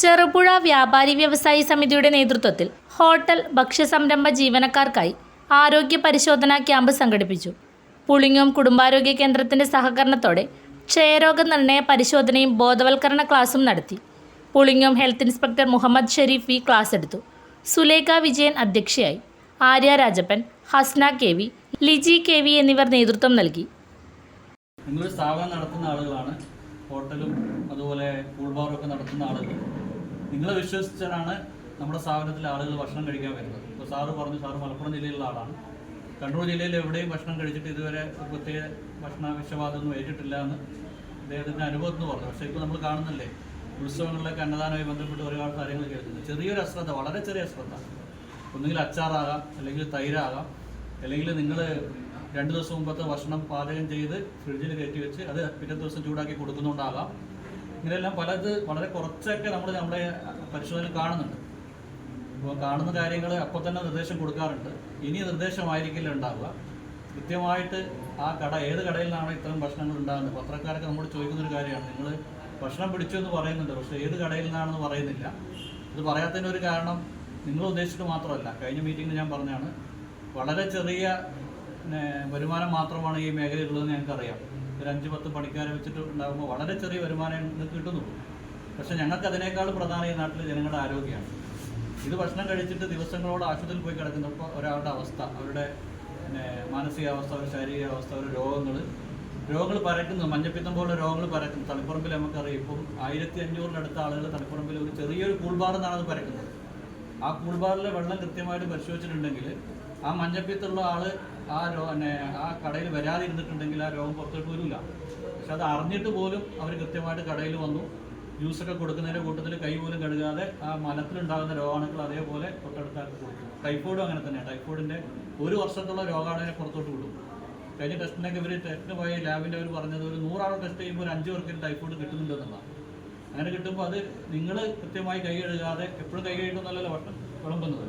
ചെറുപുഴ വ്യാപാരി വ്യവസായി സമിതിയുടെ നേതൃത്വത്തിൽ ഹോട്ടൽ ഭക്ഷ്യസംരംഭ ജീവനക്കാർക്കായി ആരോഗ്യ പരിശോധനാ ക്യാമ്പ് സംഘടിപ്പിച്ചു. പുളിങ്ങോം കുടുംബാരോഗ്യ കേന്ദ്രത്തിന്റെ സഹകരണത്തോടെ ക്ഷയരോഗ നിർണയ പരിശോധനയും ബോധവൽക്കരണ ക്ലാസും നടത്തി. Pulingome health inspector Muhammad Sharif V class എടുത്തു. സുലേഖ വിജയൻ അധ്യക്ഷയായി. Arya Rajappan Hasna K V Liji K V എന്നിവർ നേതൃത്വം നൽകി. സ്ഥാപനം നടത്തുന്ന ആളുകളാണ്. ഹോട്ടലും അതുപോലെ കൂൾ ബാറും ഒക്കെ നടത്തുന്ന ആളുകൾ. നിങ്ങളെ വിശ്വസിച്ചാണ് നമ്മുടെ സ്ഥാപനത്തിലെ ആളുകൾ ഭക്ഷണം കഴിക്കാൻ വരുന്നത്. ഇപ്പോൾ സാറ് പറഞ്ഞു സാറ് മലപ്പുറം ജില്ലയിലുള്ള ആളാണ്. കണ്ണൂർ ജില്ലയിൽ എവിടെയും ഭക്ഷണം കഴിച്ചിട്ട് ഇതുവരെ പ്രത്യേക ഭക്ഷണ വിഷബാധമൊന്നും ഏറ്റിട്ടില്ല എന്ന് അദ്ദേഹത്തിന്റെ അനുഭവത്തിൽ നിന്ന് പറഞ്ഞു. പക്ഷേ ഇപ്പോൾ നമ്മൾ കാണുന്നില്ലേ ഉത്സവങ്ങളിലൊക്കെ അന്നദാനവുമായി ബന്ധപ്പെട്ട് ഒരുപാട് കാര്യങ്ങൾ കേൾക്കുന്നു ചെറിയൊരു അശ്രദ്ധ വളരെ ചെറിയ അശ്രദ്ധ. ഒന്നുകിൽ അച്ചാറാകാം അല്ലെങ്കിൽ തൈരാകാം അല്ലെങ്കിൽ നിങ്ങൾ രണ്ട് ദിവസം മുമ്പത്തെ ഭക്ഷണം പാചകം ചെയ്ത് ഫ്രിഡ്ജിൽ കയറ്റി വെച്ച് അത് പിറ്റേ ദിവസം ചൂടാക്കി കൊടുക്കുന്നുണ്ടാകാം ഇങ്ങനെയെല്ലാം പലത് വളരെ കുറച്ചൊക്കെ നമ്മൾ നമ്മുടെ പരിശോധന കാണുന്നുണ്ട്. അപ്പോൾ കാണുന്ന കാര്യങ്ങൾ അപ്പോൾ തന്നെ നിർദ്ദേശം കൊടുക്കാറുണ്ട്. ഇനി നിർദ്ദേശമായിരിക്കില്ല ഉണ്ടാവുക. കൃത്യമായിട്ട് ആ കട ഏത് കടയിൽ നിന്നാണ് ഇത്തരം ഭക്ഷണങ്ങൾ ഉണ്ടാകുന്നത്? പത്രക്കാരൊക്കെ ചോദിക്കുന്ന ഒരു കാര്യമാണ്. നിങ്ങൾ ഭക്ഷണം പിടിച്ചു എന്ന് പറയുന്നുണ്ട്. പക്ഷേ ഏത് കടയിൽ നിന്നാണെന്ന് പറയുന്നില്ല. ഇത് പറയാത്തതിന്റെ ഒരു കാരണം നിങ്ങൾ ഉദ്ദേശിച്ചിട്ട് മാത്രമല്ല. കഴിഞ്ഞ മീറ്റിംഗിൽ ഞാൻ പറഞ്ഞാണ് വളരെ ചെറിയ വരുമാനം മാത്രമാണ് ഈ മേഖലയിലുള്ളതെന്ന് ഞങ്ങൾക്കറിയാം. ഒരു അഞ്ച് പത്ത് പണിക്കാരെ വെച്ചിട്ട് ഉണ്ടാകുമ്പോൾ വളരെ ചെറിയ വരുമാനം കിട്ടുന്നുള്ളൂ. പക്ഷെ ഞങ്ങൾക്ക് അതിനേക്കാൾ പ്രധാനം ഈ നാട്ടിലെ ജനങ്ങളുടെ ആരോഗ്യമാണ്. ഇത് ഭക്ഷണം കഴിച്ചിട്ട് ദിവസങ്ങളോട് ആശുപത്രിയിൽ പോയി കിടക്കുന്നപ്പോൾ ഒരാളുടെ അവസ്ഥ അവരുടെ പിന്നെ മാനസികാവസ്ഥ അവരുടെ ശാരീരികാവസ്ഥ അവരുടെ രോഗങ്ങൾ രോഗങ്ങൾ പരക്കുന്നു മഞ്ഞപ്പിത്തം പോലുള്ള രോഗങ്ങൾ പരക്കുന്നു തളിപ്പറമ്പിൽ നമുക്കറിയാം ഇപ്പം ആയിരത്തി അഞ്ഞൂറിനടുത്ത ആളുകൾ തളിപ്പറമ്പിൽ ഒരു ചെറിയൊരു കൂൾബാറിൽ നിന്നാണ് അത് പരക്കുന്നത്. ആ കൂൾബാറിലെ വെള്ളം കൃത്യമായിട്ട് പരിശോധിച്ചിട്ടുണ്ടെങ്കിൽ ആ മഞ്ഞപ്പിത്തുള്ള ആൾ ആ പിന്നെ ആ കടയിൽ വരാതിരുന്നിട്ടുണ്ടെങ്കിൽ ആ രോഗം പുറത്തോട്ട് വരില്ല പക്ഷെ അത് അറിഞ്ഞിട്ട് പോലും അവർ കൃത്യമായിട്ട് കടയിൽ വന്നു. ജ്യൂസൊക്കെ കൊടുക്കുന്നതിന്റെ കൂട്ടത്തിൽ കൈ പോലും കഴുകാതെ ആ മലത്തിലുണ്ടാകുന്ന രോഗാണുക്കൾ അതേപോലെ തൊട്ടടുത്താർക്ക് കൊടുക്കും ടൈഫോയിഡും അങ്ങനെ തന്നെയാണ് ടൈഫോയിഡിന്റെ ഒരു വർഷത്തുള്ള രോഗാണുവിനെ പുറത്തോട്ട് വിടും. കഴിഞ്ഞ ടെസ്റ്റിനൊക്കെ ഇവർ ടെസ്റ്റിന് പോയ ലാബിന്റെ അവർ പറഞ്ഞത് ഒരു നൂറാൾ ടെസ്റ്റ് ചെയ്യുമ്പോൾ ഒരു അഞ്ച് പേർക്ക് ടൈഫോയിഡ് കിട്ടുന്നുണ്ടെന്നുള്ളതാണ് അങ്ങനെ കിട്ടുമ്പോൾ അത് നിങ്ങൾ കൃത്യമായി കൈ കഴുകാതെ എപ്പോഴും കൈ കഴുകുന്നല്ലോ വട്ടം വിളമ്പുന്നത്.